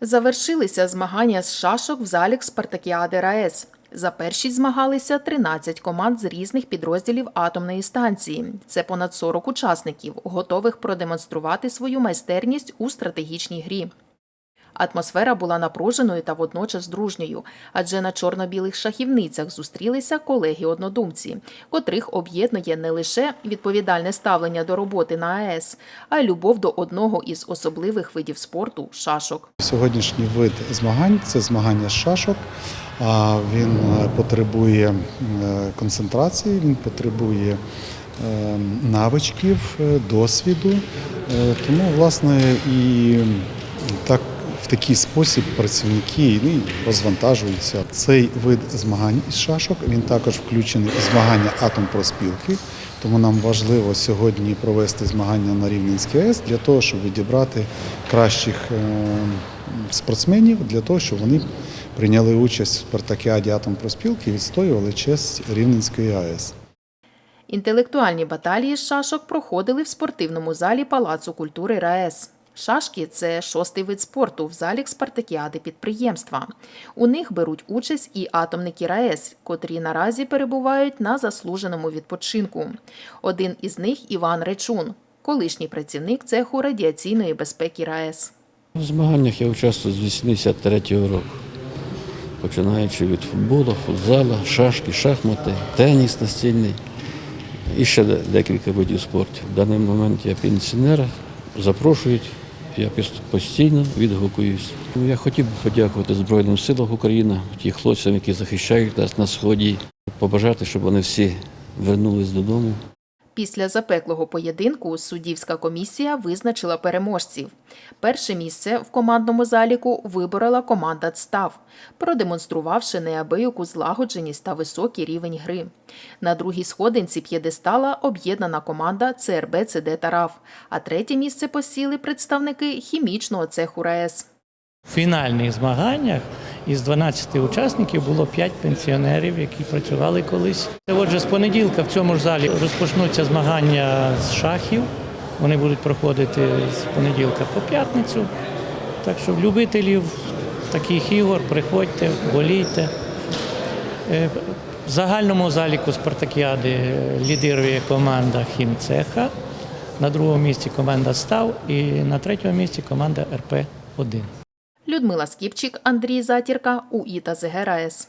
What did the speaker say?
Завершилися змагання з шашок в залік Спартакіади РаЕС. За першість змагалися 13 команд з різних підрозділів атомної станції. Це понад 40 учасників, готових продемонструвати свою майстерність у стратегічній грі. Атмосфера була напруженою та водночас дружньою, адже на чорно-білих шахівницях зустрілися колеги-однодумці, котрих об'єднує не лише відповідальне ставлення до роботи на АЕС, а й любов до одного із особливих видів спорту шашок. Сьогоднішній вид змагань це змагання з шашок. Він е, потребує е, концентрації, він потребує е, навичків, досвіду. Тому, власне, і так в такий спосіб працівники ну, розвантажуються. Цей вид змагань із шашок він також включений у змагання атомпроспілки. Тому нам важливо сьогодні провести змагання на Рівненській АЕС для того, щоб відібрати кращих е, спортсменів, для того, щоб вони прийняли участь в спартакіаді атомпроспілки і відстоювали честь Рівненської АЕС. Інтелектуальні баталії з шашок проходили в спортивному залі Палацу культури РаЕС. Шашки це шостий вид спорту в залі Спартакіади підприємства. У них беруть участь і атомники РаЕС, котрі наразі перебувають на заслуженому відпочинку. Один із них Іван Речун, колишній працівник цеху радіаційної безпеки РаЕС. В змаганнях я участвую з 83-го року. Починаючи від футболу, футзалу, шашки, шахмати, теніс настільний і ще декілька видів спорту. В даний момент я пенсіонер, запрошують, я постійно відгукуюсь. Я хотів би подякувати Збройним силам України, тим хлопцям, які захищають нас на сході, побажати, щоб вони всі вернулись додому. Після запеклого поєдинку суддівська комісія визначила переможців. Перше місце в командному заліку виборола команда «Цстав», продемонструвавши неабияку злагодженість та високий рівень гри. На другій сходинці п'єдестала об'єднана команда ЦРБ ЦД Тараф, а третє місце посіли представники хімічного цеху РаЕС. В фінальних змаганнях із 12 учасників було 5 пенсіонерів, які працювали колись. Отже, з понеділка в цьому ж залі розпочнуться змагання з шахів. Вони будуть проходити з понеділка по п'ятницю. Так що любителів таких ігор приходьте, болійте. Е, В загальному заліку спартакіади лідирує команда Хімцеха. На другому місці команда Став і на третьому місці команда РП-1. Людмила Скіпчик, Андрій Затірка, УІТА ЗГРАЕС.